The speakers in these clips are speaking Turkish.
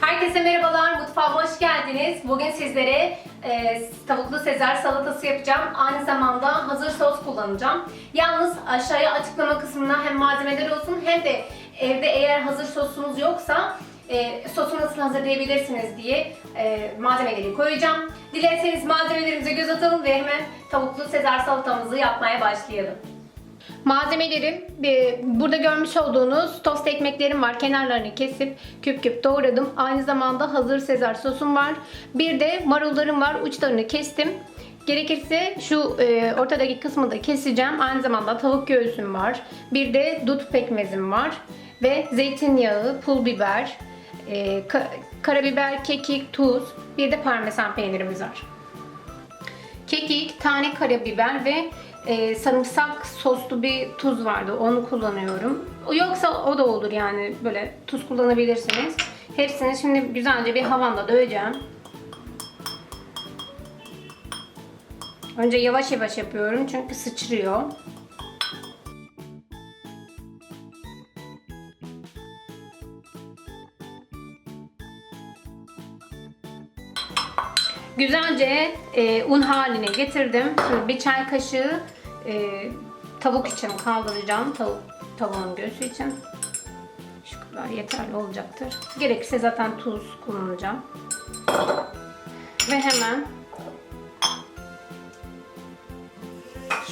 Herkese merhabalar, mutfağıma hoş geldiniz. Bugün sizlere e, tavuklu sezar salatası yapacağım. Aynı zamanda hazır sos kullanacağım. Yalnız aşağıya açıklama kısmına hem malzemeler olsun hem de evde eğer hazır sosunuz yoksa e, sosu nasıl hazırlayabilirsiniz diye e, malzemeleri koyacağım. Dilerseniz malzemelerimize göz atalım ve hemen tavuklu sezar salatamızı yapmaya başlayalım. Malzemelerim e, burada görmüş olduğunuz tost ekmeklerim var. Kenarlarını kesip küp küp doğradım. Aynı zamanda hazır sezar sosum var. Bir de marullarım var. Uçlarını kestim. Gerekirse şu e, ortadaki kısmı da keseceğim. Aynı zamanda tavuk göğsüm var. Bir de dut pekmezim var. Ve zeytinyağı, pul biber, e, ka- karabiber, kekik, tuz. Bir de parmesan peynirimiz var. Kekik, tane karabiber ve e, sarımsak soslu bir tuz vardı. Onu kullanıyorum. Yoksa o da olur yani böyle tuz kullanabilirsiniz. Hepsini şimdi güzelce bir havanda döveceğim. Önce yavaş yavaş yapıyorum çünkü sıçrıyor. Güzelce e, un haline getirdim. Şimdi bir çay kaşığı e, tavuk için kaldıracağım. Tavuk, tavuğun göğsü için. Şu kadar yeterli olacaktır. Gerekirse zaten tuz kullanacağım. Ve hemen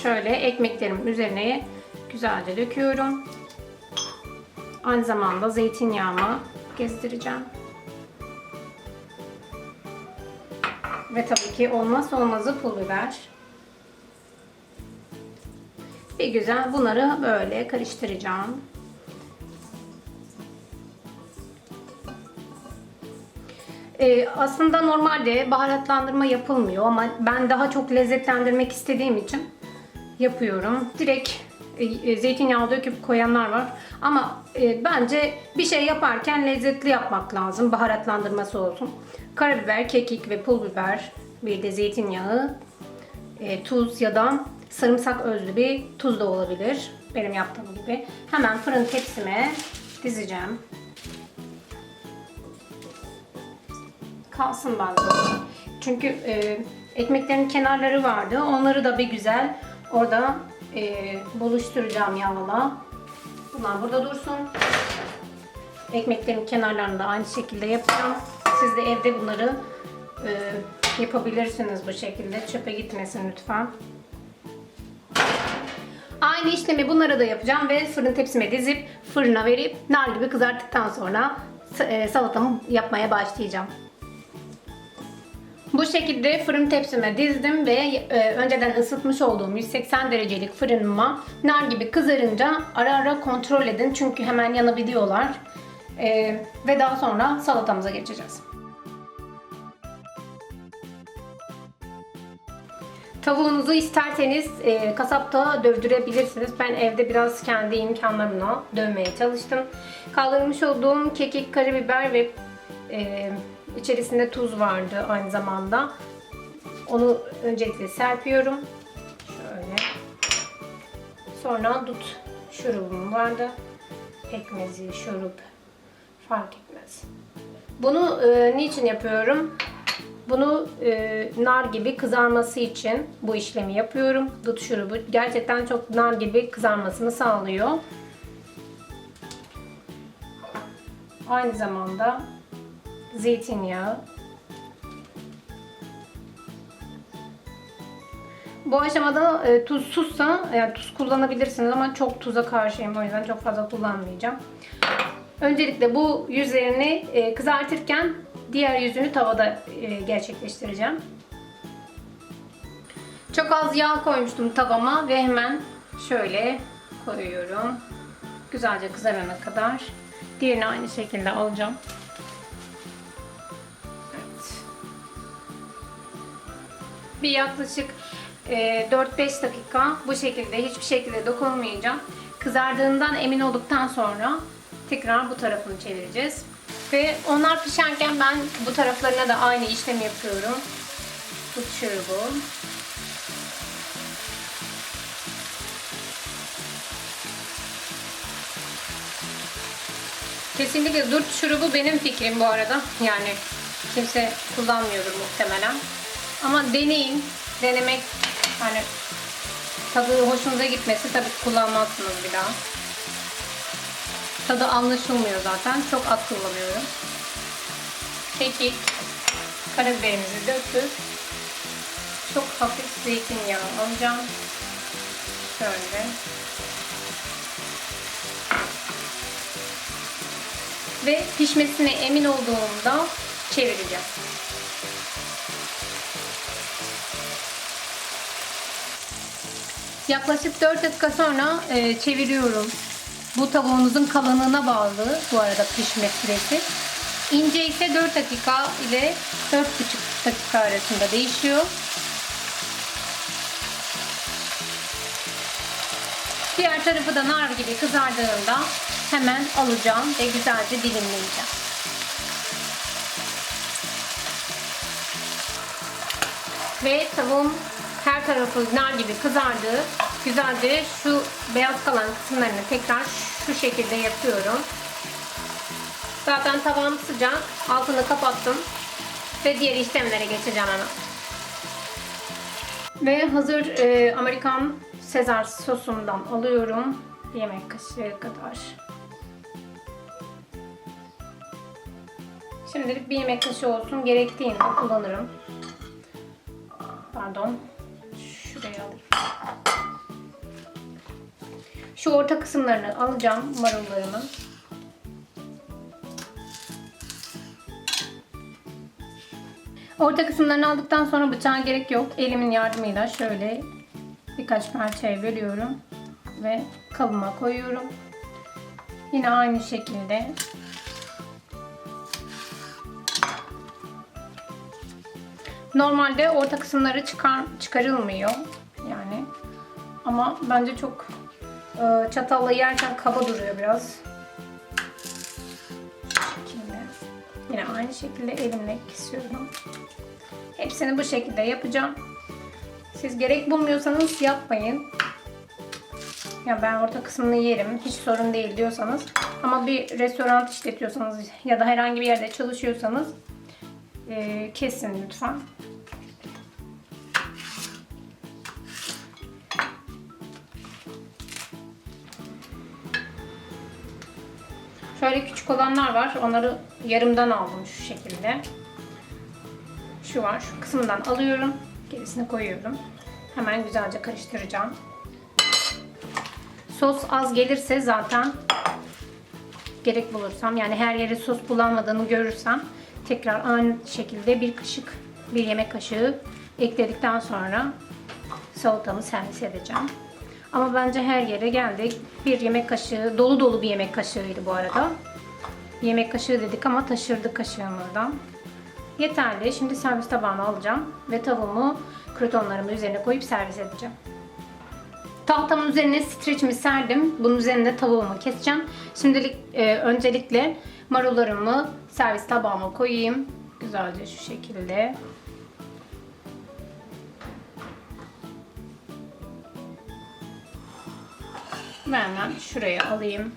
şöyle ekmeklerimin üzerine güzelce döküyorum. Aynı zamanda zeytinyağımı gezdireceğim. Ve tabii ki olmazsa olmazı pul biber. Bir güzel bunları böyle karıştıracağım. Ee, aslında normalde baharatlandırma yapılmıyor ama ben daha çok lezzetlendirmek istediğim için yapıyorum. Direkt e, e, zeytinyağı döküp koyanlar var. Ama e, bence bir şey yaparken lezzetli yapmak lazım. Baharatlandırması olsun. Karabiber, kekik ve pul biber, bir de zeytinyağı, e, tuz ya da sarımsak özlü bir tuz da olabilir. Benim yaptığım gibi. Hemen fırın tepsime dizeceğim. Kalsın bazı. Çünkü e, ekmeklerin kenarları vardı. Onları da bir güzel orada e, buluşturacağım yağla. Bunlar burada dursun. Ekmeklerin kenarlarını da aynı şekilde yapacağım. Siz de evde bunları e, yapabilirsiniz bu şekilde. Çöpe gitmesin lütfen. Aynı işlemi bunlara da yapacağım ve fırın tepsime dizip fırına verip nar gibi kızarttıktan sonra e, salatamı yapmaya başlayacağım. Bu şekilde fırın tepsime dizdim ve e, önceden ısıtmış olduğum 180 derecelik fırınıma nar gibi kızarınca ara ara kontrol edin çünkü hemen yanabiliyorlar. E, ve daha sonra salatamıza geçeceğiz. Tavuğunuzu isterseniz e, kasapta dövdürebilirsiniz. Ben evde biraz kendi imkanlarımla dövmeye çalıştım. Kaldırmış olduğum kekik, karabiber ve e, içerisinde tuz vardı aynı zamanda. Onu öncelikle serpiyorum. Şöyle. Sonra dut şurubum vardı. Pekmezi, şurup fark etmez. Bunu e, niçin yapıyorum? Bunu e, nar gibi kızarması için bu işlemi yapıyorum. Dut şurubu gerçekten çok nar gibi kızarmasını sağlıyor. Aynı zamanda zeytinyağı. Bu aşamada e, tuzsuzsa yani tuz kullanabilirsiniz ama çok tuza karşıyım o yüzden çok fazla kullanmayacağım. Öncelikle bu yüzlerini e, kızartırken diğer yüzünü tavada e, gerçekleştireceğim. Çok az yağ koymuştum tavama ve hemen şöyle koyuyorum. Güzelce kızarana kadar. Diğerini aynı şekilde alacağım. Evet. Bir yaklaşık e, 4-5 dakika bu şekilde hiçbir şekilde dokunmayacağım. Kızardığından emin olduktan sonra tekrar bu tarafını çevireceğiz. Ve onlar pişerken ben bu taraflarına da aynı işlemi yapıyorum. Tut şurubu. Kesinlikle durt şurubu benim fikrim bu arada. Yani kimse kullanmıyordur muhtemelen. Ama deneyin. Denemek hani tadı hoşunuza gitmesi tabii kullanmazsınız bir daha. Tadı anlaşılmıyor zaten. Çok az kullanıyorum. Kekik, karabiberimizi döktük. Çok hafif zeytinyağı alacağım. Şöyle. Ve pişmesine emin olduğumda çevireceğim. Yaklaşık 4 dakika sonra e, çeviriyorum. Bu tavuğunuzun kalınlığına bağlı bu arada pişme süresi. İnce ise 4 dakika ile 4,5 dakika arasında değişiyor. Diğer tarafı da nar gibi kızardığında hemen alacağım ve güzelce dilimleyeceğim. Ve tavuğum her tarafı nar gibi kızardı. Güzelce şu beyaz kalan kısımlarını tekrar şu şekilde yapıyorum. Zaten tavam sıcak. Altını kapattım. Ve diğer işlemlere geçeceğim hemen. Ve hazır e, Amerikan Sezar sosumdan alıyorum. Bir yemek kaşığı kadar. Şimdilik bir yemek kaşığı olsun. Gerektiğinde kullanırım. Pardon. Şu orta kısımlarını alacağım marullarımı. Orta kısımlarını aldıktan sonra bıçağa gerek yok. Elimin yardımıyla şöyle birkaç parçaya bölüyorum ve kabıma koyuyorum. Yine aynı şekilde Normalde orta kısımları çıkar, çıkarılmıyor yani. Ama bence çok çatalla yerken kaba duruyor biraz. Şekilde. Yine aynı şekilde elimle kesiyorum. Hepsini bu şekilde yapacağım. Siz gerek bulmuyorsanız yapmayın. Ya ben orta kısmını yerim, hiç sorun değil diyorsanız. Ama bir restoran işletiyorsanız ya da herhangi bir yerde çalışıyorsanız e, kesin lütfen. Şöyle küçük olanlar var. Onları yarımdan aldım şu şekilde. Şu var. Şu kısmından alıyorum. Gerisini koyuyorum. Hemen güzelce karıştıracağım. Sos az gelirse zaten gerek bulursam yani her yere sos bulanmadığını görürsem tekrar aynı şekilde bir kaşık bir yemek kaşığı ekledikten sonra salatamı servis edeceğim. Ama bence her yere geldik. Bir yemek kaşığı, dolu dolu bir yemek kaşığıydı bu arada. Yemek kaşığı dedik ama taşırdı kaşığımızdan. Yeterli. Şimdi servis tabağına alacağım ve tavuğumu krutonlarımın üzerine koyup servis edeceğim. Tahtamın üzerine streçimi serdim. Bunun üzerine tavuğumu keseceğim. Şimdilik e, öncelikle marullarımı servis tabağıma koyayım. Güzelce şu şekilde. Ve hemen şuraya alayım.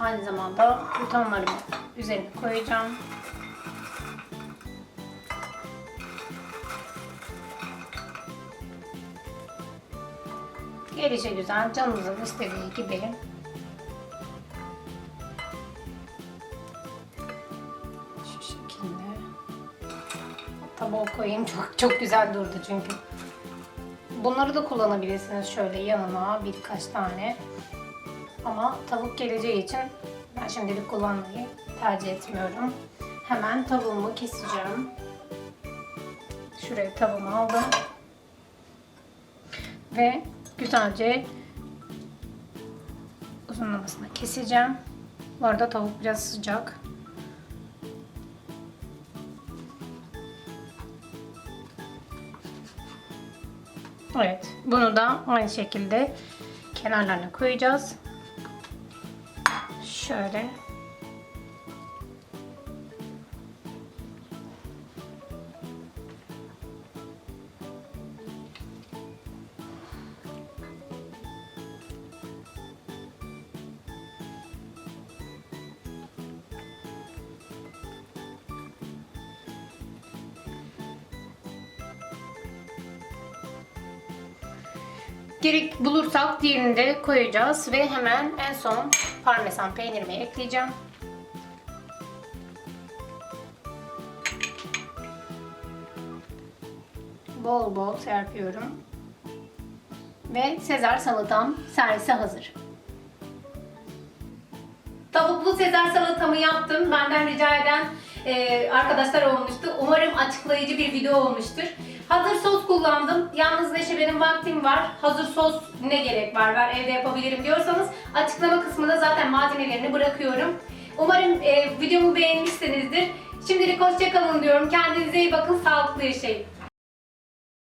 Aynı zamanda krutonlarımı üzerine koyacağım. Gelişe güzel, canınızın istediği gibi. Şu şekilde. Tabağa koyayım. Çok çok güzel durdu çünkü. Bunları da kullanabilirsiniz şöyle yanına birkaç tane. Ama tavuk geleceği için ben şimdilik kullanmayı tercih etmiyorum. Hemen tavuğumu keseceğim. Şuraya tavuğumu aldım. Ve güzelce uzunlamasına keseceğim. Bu arada tavuk biraz sıcak. Evet, bunu da aynı şekilde kenarlarına koyacağız. Şöyle. Gerek bulursak diğerini de koyacağız ve hemen en son parmesan peynirimi ekleyeceğim. Bol bol serpiyorum. Ve Sezar salatam servise hazır. Tavuklu Sezar salatamı yaptım. Benden rica eden e, arkadaşlar olmuştu. Umarım açıklayıcı bir video olmuştur. Hazır sos kullandım. Yalnız Neşe benim vaktim var. Hazır sos ne gerek var? Ben evde yapabilirim diyorsanız açıklama kısmına zaten malzemelerini bırakıyorum. Umarım e, videomu beğenmişsinizdir. Şimdilik hoşçakalın diyorum. Kendinize iyi bakın. Sağlıklı yaşayın.